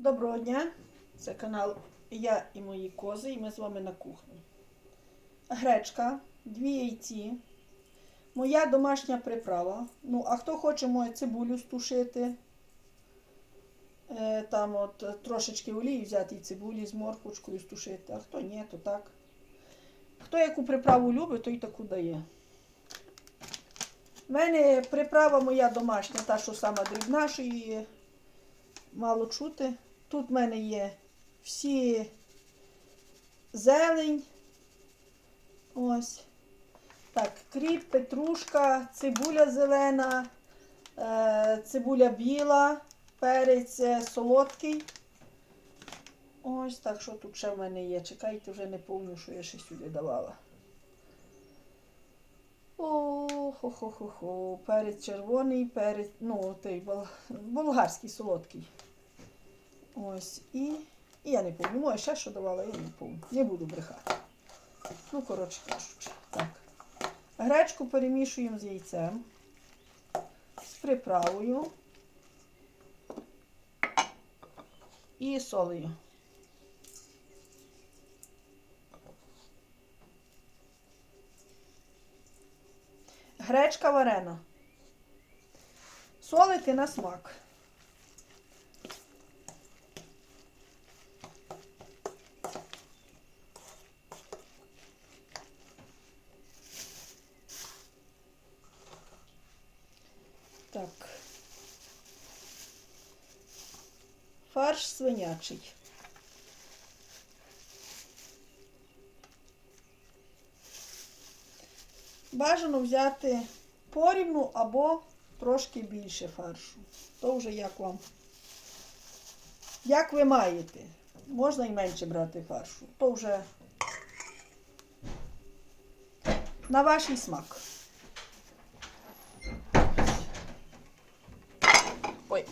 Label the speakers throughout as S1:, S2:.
S1: Доброго дня! Це канал Я і мої кози, і ми з вами на кухні. Гречка, дві яйці, моя домашня приправа. Ну, а хто хоче може цибулю стушити, е, там от трошечки олії взяти і цибулі з морквочкою стушити, а хто ні, то так. Хто яку приправу любить, той таку дає. У мене приправа моя домашня, та, що сама дрібна, що її мало чути. Тут в мене є всі зелень. Ось. Так, кріп, петрушка, цибуля зелена, е, цибуля біла, перець е, солодкий. Ось так, що тут ще в мене є. Чекайте, вже не помню, що я ще сюди давала. О, хо-хо-хо-хо. Перець червоний, перець, ну, той бол- болгарський солодкий. Ось. І, і я не пам'ятаю. Може, ще що давала, я не пам'ятаю. Не буду брехати. Ну, коротше кажучи. Так. Гречку перемішуємо з яйцем, з приправою і солею. Гречка варена. Солити на смак. Так. Фарш свинячий. Бажано взяти порівну або трошки більше фаршу. То вже як вам. Як ви маєте. Можна і менше брати фаршу. То вже на ваш смак. Ой.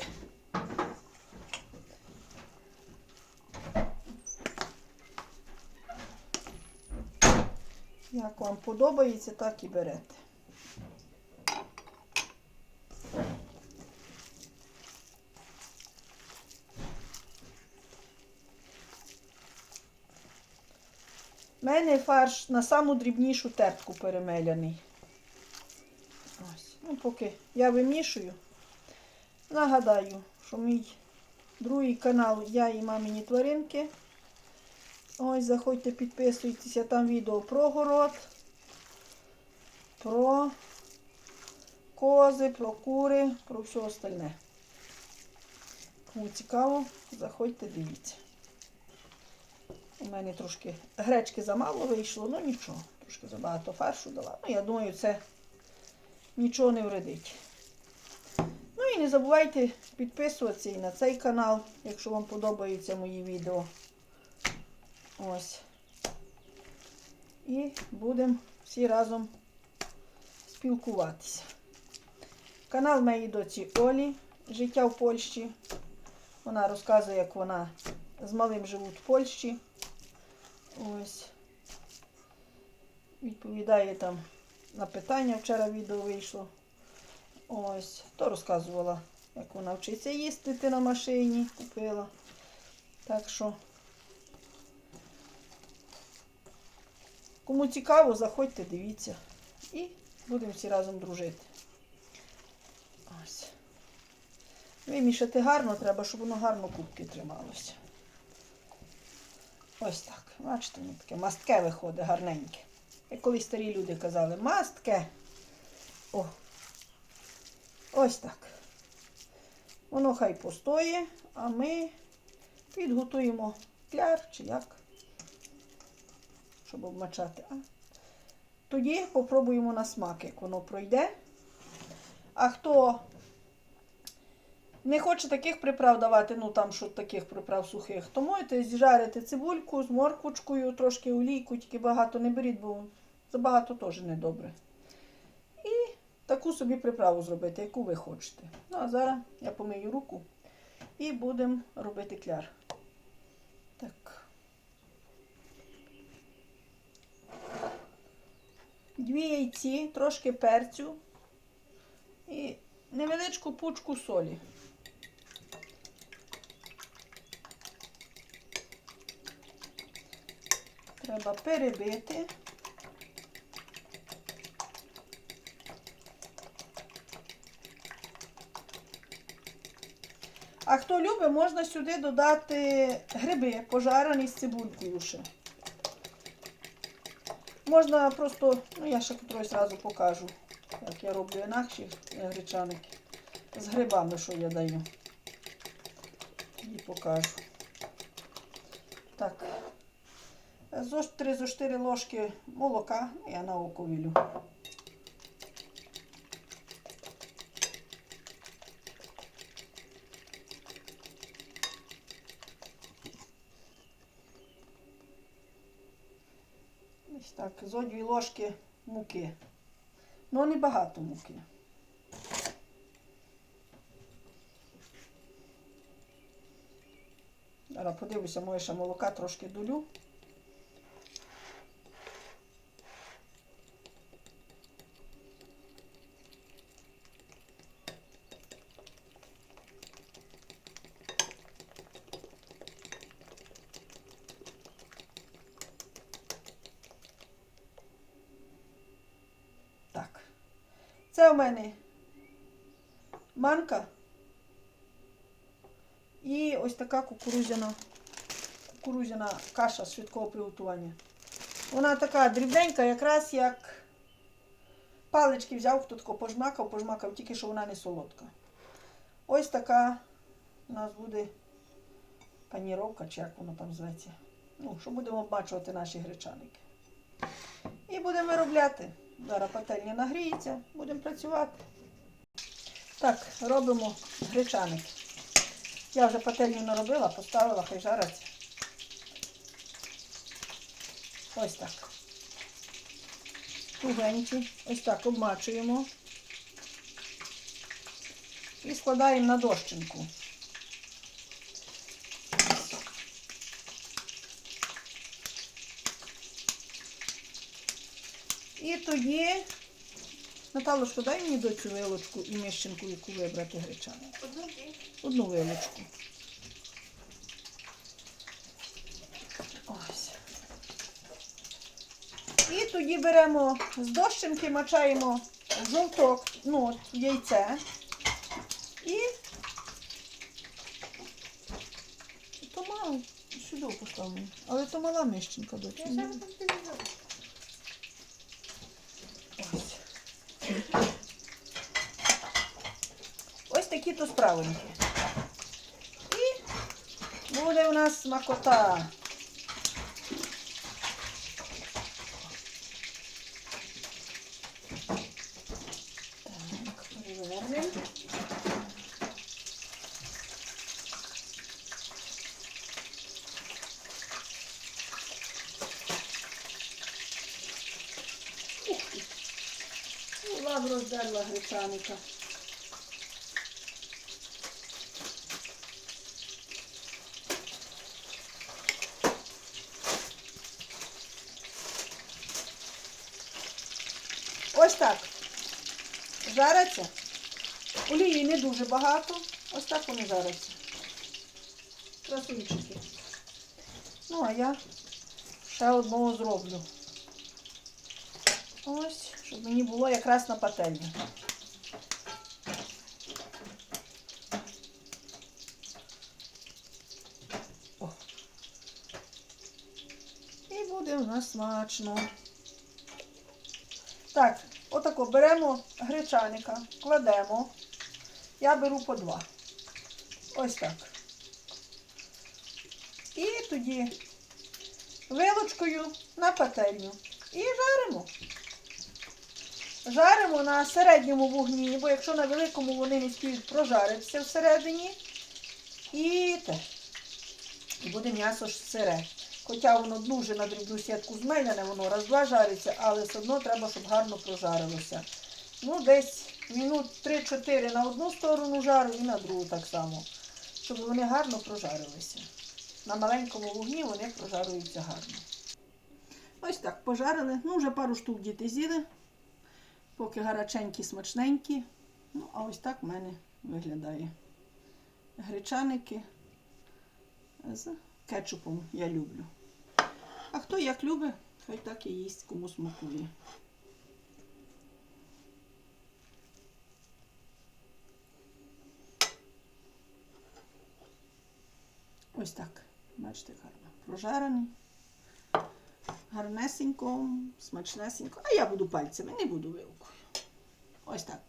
S1: Як вам подобається, так і берете. У мене фарш на саму дрібнішу тертку перемеляний. Ось. Ну, поки я вимішую. Нагадаю, що мій другий канал Я і мамині тваринки. Ось, заходьте, підписуйтеся, там відео про город, про кози, про кури, про все остальне. Кому цікаво, заходьте, дивіться. У мене трошки гречки замало вийшло, ну нічого. Трошки забагато фаршу дала. Ну, я думаю, це нічого не вредить. Ну і не забувайте підписуватися і на цей канал, якщо вам подобаються мої відео. Ось. І будемо всі разом спілкуватися. Канал моєї доці Олі Життя в Польщі. Вона розказує, як вона з малим живуть в Польщі. Ось. Відповідає там на питання. Вчора відео вийшло. Ось. То розказувала, як вона вчиться їздити на машині, купила. Так що. Кому цікаво, заходьте, дивіться. І будемо всі разом дружити. Ось. Вимішати гарно треба, щоб воно гарно кубки трималося. Ось так. Бачите, воно таке мастке виходить гарненьке. Як колись старі люди казали, мастке. О. Ось так. Воно хай постоє, а ми підготуємо кляр чи як щоб обмачати. А тоді попробуємо на смак, як воно пройде. А хто не хоче таких приправ давати, ну там що таких приправ сухих, то можете зжарити цибульку з морквочкою, трошки олійку, тільки багато не беріть, бо забагато теж недобре. І таку собі приправу зробити, яку ви хочете. Ну, а зараз я помию руку і будемо робити кляр. Так. дві яйці, трошки перцю і невеличку пучку солі. Треба перебити. А хто любить, можна сюди додати гриби, пожарені з цибулькою ще. Можна просто, ну я ще котрось одразу покажу, як я роблю інакші гречаники. З грибами, що я даю. І покажу. Так. Зо 3-4 ложки молока я на око вілю. Ось так, зо дві ложки муки. Ну, не багато муки. Зараз подивлюся, моє ще молока трошки долю. Так. Це у мене манка. І ось така кукурудзяна, кукурудзяна каша з швидкого приготування. Вона така дрібненька, якраз як палички взяв, хто тако пожмакав, пожмакав, тільки що вона не солодка. Ось така у нас буде паніровка, чи як воно там зветься. Ну, що будемо обмачувати наші гречаники. І будемо виробляти. Зараз пательня нагріється, будемо працювати. Так, робимо гречаники. Я вже пательню наробила, поставила, хай жариться. Ось так. Тугенькі. Ось так обмачуємо. І складаємо на дощинку. І тоді, Наталочко, дай мені до цю вилочку і міщинку, яку вибрати гречану.
S2: Одну.
S1: Одну вилочку. Ось. І тоді беремо з дощинки, мачаємо жовток, ну, яйце. І то мало, сюди поставимо. Але то мала мищенка до
S2: Я зараз там телевізор.
S1: Ось. Ось такі то справинки. І буде у нас смакота. Так, перевернемо. Влад роздерла гречаника. Ось так. Жариться. Олії не дуже багато. Ось так вони жаряться. Красунчики. Ну, а я ще одного зроблю. Ось, щоб мені було якраз на пательні. І буде у нас смачно. Так, отако беремо гречаника, кладемо. Я беру по два. Ось так. І тоді вилочкою на пательню. І жаримо. Жаримо на середньому вогні, бо якщо на великому вони не спіють прожаритися всередині. І те. І буде м'ясо ж сире. Хоча воно дуже на дрібну сітку змеляне, воно раз-два жариться, але все одно треба, щоб гарно прожарилося. Ну, десь минут 3-4 на одну сторону жару і на другу так само. Щоб вони гарно прожарилися. На маленькому вогні вони прожарюються гарно. Ось так пожарили. Ну, вже пару штук діти з'їли. Поки гараченькі, смачненькі. Ну, а ось так в мене виглядає. Гречаники з кетчупом я люблю. А хто як любить, хай так і їсть, кому смакує. Ось так. Бачите, гарно. Прожарений. Гарнесенько, смачнесенько. А я буду пальцями, не буду вилкою. Ось так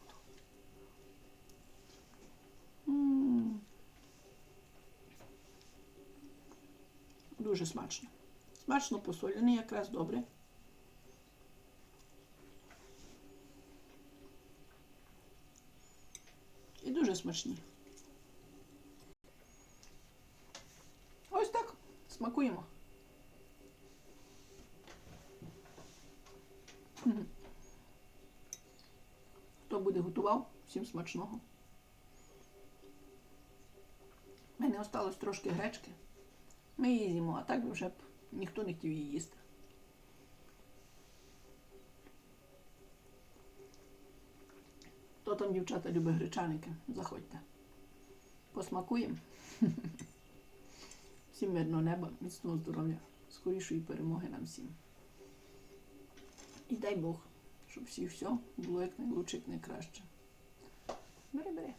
S1: Дуже смачно. Смачно посолений, якраз добре. І дуже смачні. Ось так. Смакуємо. Хто буде готував, всім смачного. У мене осталось трошки гречки. Ми її з'їмо, а так вже б ніхто не хотів її їсти. Хто там, дівчата, любить гречаники, заходьте. Посмакуємо. Всім мирного неба, міцного здоров'я, скорішої перемоги нам всім. І дай Бог, щоб всі все було як найлучше, як найкраще. Бери, бери.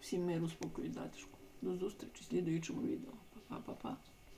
S1: Всім миру, спокою, затишку. До зустрічі в слідуючому відео. Па-па-па-па.